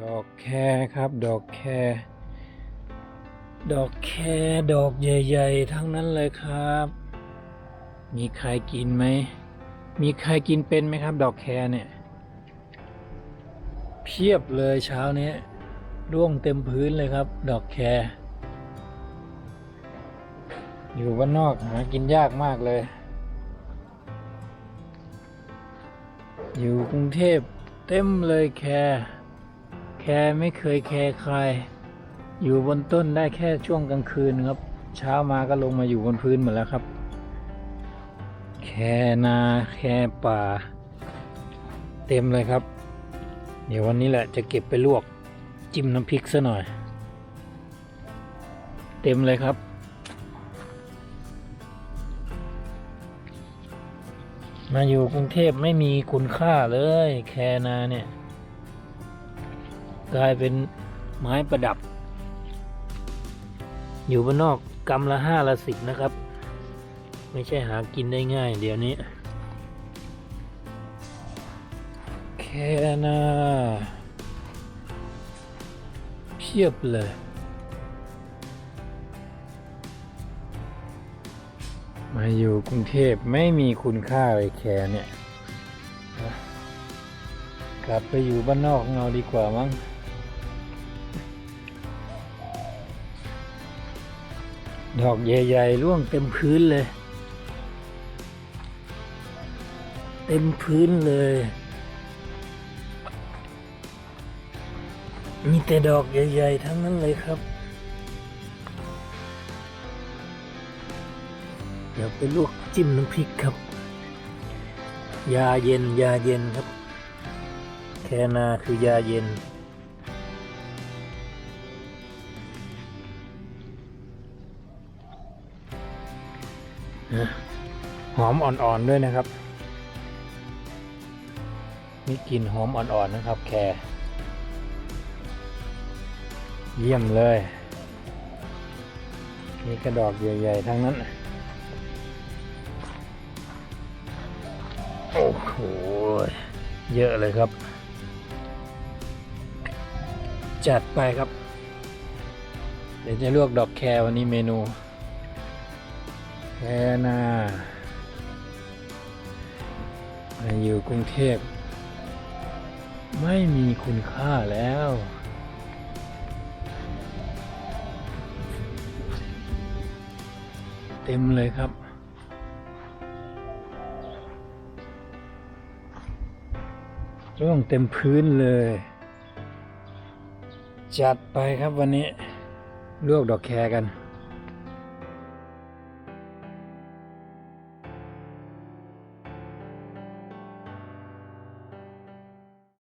ดอกแครครับ ดอกแครดอกแครดอกใหญ่ ๆ ทั้งนั้นเลยครับ มีใครกินไหม มีใครกินเป็นไหมครับ ดอกแครเนี่ย เพียบเลยเช้านี้ร่วงเต็มพื้นเลยครับ ดอกแครอยู่บ้านนอกหากินยากมากเลย อยู่กรุงเทพเต็มเลยแคร แครไม่เคยแคร์ใคร อยู่บนต้นได้แค่ช่วงกลางคืนครับ เช้ามาก็ลงมาอยู่บนพื้นหมดแล้วครับ แคนาแคป่า เต็มเลยครับ เดี๋ยววันนี้แหละจะเก็บไปลวกจิ้มน้ำพริกซะหน่อย เต็มเลยครับ มาอยู่กรุงเทพไม่มีคุณค่าเลย แคนาเนี่ย กลายเป็นไม้ประดับ อยู่บ้านนอกกำละห้าละสิบนะครับ ไม่ใช่หากินได้ง่าย เดี๋ยวนี้แคนาเพียบเลยมาอยู่กรุงเทพไม่มีคุณค่าเลยแคเนี่ย กลับไปอยู่บ้านนอกของาดีกว่ามั้ง ดอกใหญ่ๆร่วงเต็มพื้นเลย เต็มพื้นเลย มีแต่ดอกใหญ่ ๆ ทั้งนั้นเลยครับ เดี๋ยวไปลวกจิ้มน้ำพริกครับ ยาเย็นยาเย็นครับ แคนาคือยาเย็น หอมอ่อนๆด้วยนะครับ มีกลิ่นหอมอ่อนๆนะครับ แครเยี่ยมเลย มีกระดอกใหญ่ๆทั้งนั้น โอ้โห เยอะเลยครับ จัดไปครับ เดี๋ยวจะลวกดอกแครวันนี้เมนู แคนามาอยู่กรุงเทพ ไม่มีคุณค่าแล้ว เต็มเลยครับร่วงเต็มพื้นเลย จัดไปครับวันนี้ลวกดอกแครกัน